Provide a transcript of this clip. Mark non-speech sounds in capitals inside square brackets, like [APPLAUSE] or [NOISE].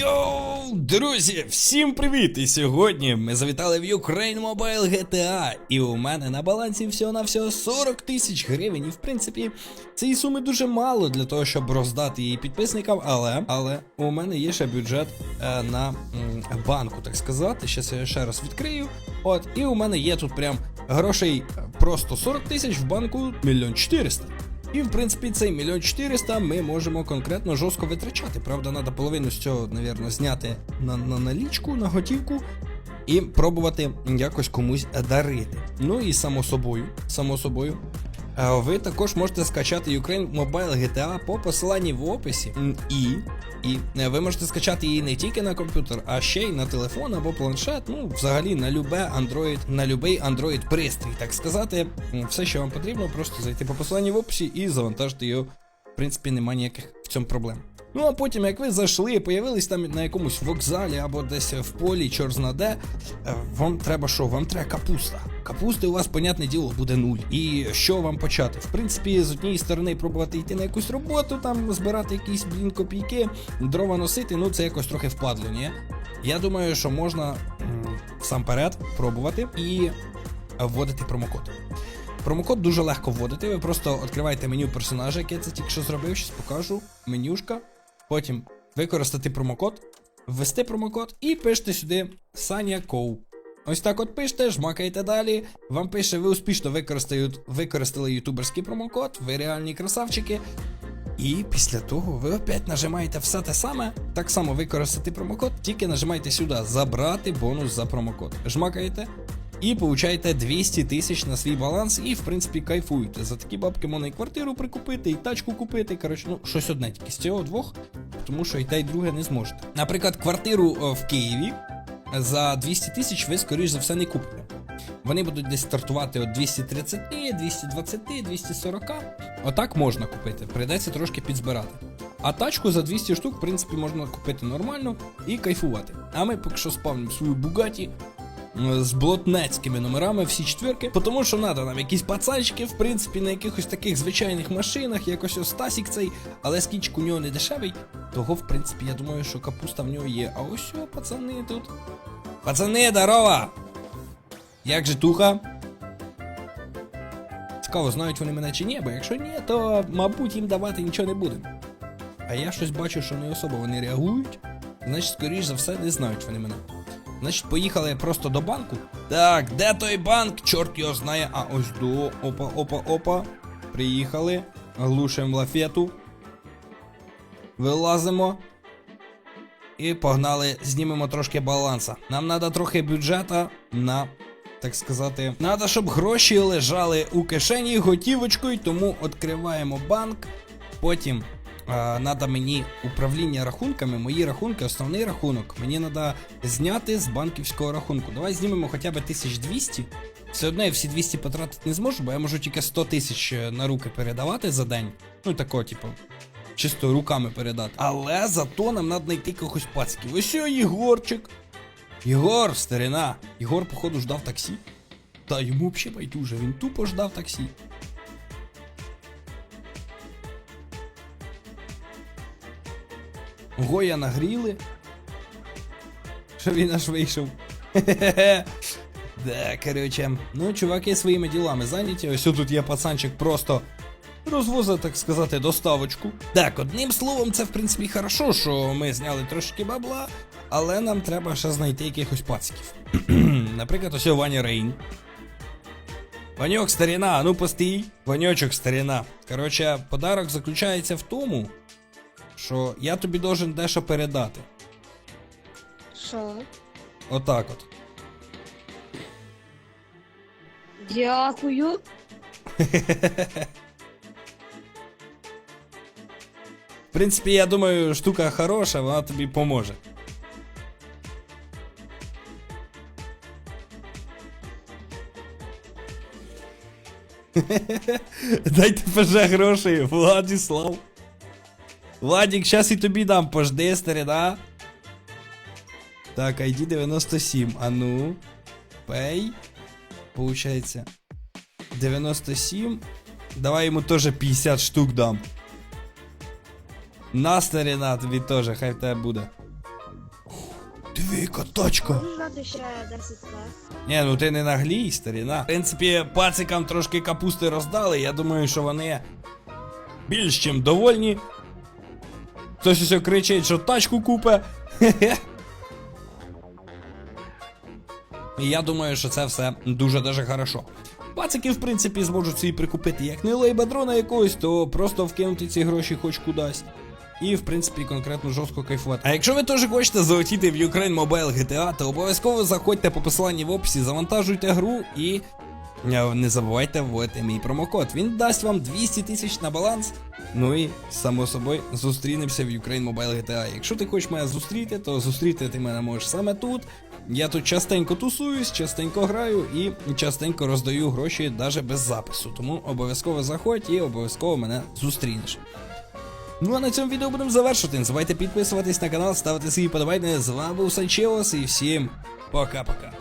Йоу, друзі, всім привіт! І сьогодні ми завітали в Ukraine Mobile GTA. І у мене на балансі всього на всього 40 тисяч гривень. І в принципі, цієї суми дуже мало для того, щоб роздати її підписникам. Але але у мене є ще бюджет е, на м, банку, так сказати. Щас я ще раз відкрию. От, і у мене є тут прям грошей е, просто 40 тисяч в банку мільйон 400. І в принципі цей мільйон 400 ми можемо конкретно жорстко витрачати. Правда, треба половину з цього, навірно, зняти на, на налічку, на готівку. І пробувати якось комусь дарити. Ну і само собою, само собою, ви також можете скачати Ukraine Mobile GTA по посиланні в описі. І, і е, ви можете скачати її не тільки на комп'ютер, а ще й на телефон або планшет. Ну, взагалі на любе Android, на любий Android пристрій, так сказати. Все, що вам потрібно, просто зайти по посиланні в описі і завантажити його. В принципі, немає ніяких в цьому проблем. Ну а потім, як ви зайшли, появились там на якомусь вокзалі або десь в полі, чор зна де, е, вам треба що? Вам треба капуста. Капусти у вас, понятне діло, буде нуль. І що вам почати? В принципі, з однієї сторони пробувати йти на якусь роботу, там збирати якісь блін копійки, дрова носити, ну це якось трохи впадло, ні? Я думаю, що можна всамперед пробувати і вводити промокод. Промокод дуже легко вводити. Ви просто відкриваєте меню персонажа, яке це тільки що зробив, щас покажу. Менюшка. Потім використати промокод, ввести промокод і пишете сюди Саня Ось так от пишете, жмакаєте далі. Вам пише, ви успішно використали ютуберський промокод, ви реальні красавчики. І після того ви опять нажимаєте все те саме, так само використати промокод, тільки нажимаєте сюди забрати бонус за промокод. Жмакаєте і получаєте 200 тисяч на свій баланс, і в принципі кайфуєте. За такі бабки можна і квартиру прикупити, і тачку купити. Коротше, ну щось одне тільки з цього двох, тому що і те, і друге не зможете. Наприклад, квартиру в Києві за 200 тисяч ви, скоріш за все, не купите. Вони будуть десь стартувати від 230, 220, 240. Отак можна купити. Прийдеться трошки підзбирати. А тачку за 200 штук, в принципі, можна купити нормально і кайфувати. А ми поки що спавнимо свою Бугаті з блотнецькими номерами, всі четвірки, тому що треба нам якісь пацанчики, в принципі, на якихось таких звичайних машинах, якось ось Стасік цей, але скічок у нього не дешевий. Того, в принципі, я думаю, що капуста в нього є. А ось що, пацани тут. Пацани, здорово! Як же туха? Цікаво, знають вони мене чи ні, бо якщо ні, то, мабуть, їм давати нічого не будемо. А я щось бачу, що не особо вони реагують. Значить, скоріш за все, не знають вони мене. Значить, поїхали просто до банку. Так, де той банк? Чорт його знає. А ось до. Опа, опа, опа. Приїхали. Глушимо лафету. Вилазимо. І погнали, знімемо трошки баланса. Нам треба трохи бюджета на, так сказати, треба, щоб гроші лежали у кишені готівочкою, тому відкриваємо банк. Потім треба мені управління рахунками, мої рахунки, основний рахунок. Мені треба зняти з банківського рахунку. Давай знімемо хоча б 1200. Все одно я всі 200 потратити не зможу, бо я можу тільки 100 тисяч е, на руки передавати за день. Ну такого, типу, чисто руками передати. Але зато нам треба знайти якихось пацьків. Ось Єгорчик. Єгор, старина. Єгор, походу, ждав таксі. Та йому взагалі байдуже, він тупо ждав таксі. Гоя нагріли. Що він аж вийшов. [LAUGHS] Да, короче. Ну, чуваки своїми ділами зайняті. Ось тут є пацанчик просто розвозить, так сказати, доставочку. Так, одним словом, це в принципі хорошо, що ми зняли трошки бабла, але нам треба ще знайти якихось пациків. [CLEARS THROAT] Наприклад, ось Ваня Рейн. Ваньок, старина, ну постій. Ваньочок, старина. Коротше, подарок заключається в тому, що я тобі должен дещо передати. Що? Отак от. Дякую. В принципі, я думаю, штука хороша, вона тобі поможе. [LAUGHS] Дайте ПЖ грошей, Владіслав. Владік, щас і тобі дам, пожди, старина. Так, ID 97. А ну. Пей. Получається. 97. Давай йому теж 50 штук дам. На старина тобі теж, хай в тебе буде. Диви, яка тачка. Можеш дати ще 10 к Ні, ну ти не наглій, старіна. В принципі, пацикам трошки капусти роздали. Я думаю, що вони більш чим довольні. Хтось ось кричить, що тачку купе. І я думаю, що це все дуже дуже хорошо. Пацики, в принципі, зможуть собі прикупити як не лейбадрона якогось, то просто вкинути ці гроші хоч кудись. І, в принципі, конкретно жорстко кайфувати. А якщо ви теж хочете залетіти в Ukraine Mobile GTA, то обов'язково заходьте по посиланні в описі, завантажуйте гру і не забувайте вводити мій промокод. Він дасть вам 200 тисяч на баланс. Ну і само собою зустрінемося в Ukraine Mobile GTA. Якщо ти хочеш мене зустріти, то зустріти ти мене можеш саме тут. Я тут частенько тусуюсь, частенько граю і частенько роздаю гроші навіть без запису. Тому обов'язково заходь і обов'язково мене зустрінеш. Ну а на цьому відео будемо завершувати. Не забувайте підписуватись на канал, ставити свої подобайки. З вами був Санчеос і всім пока-пока.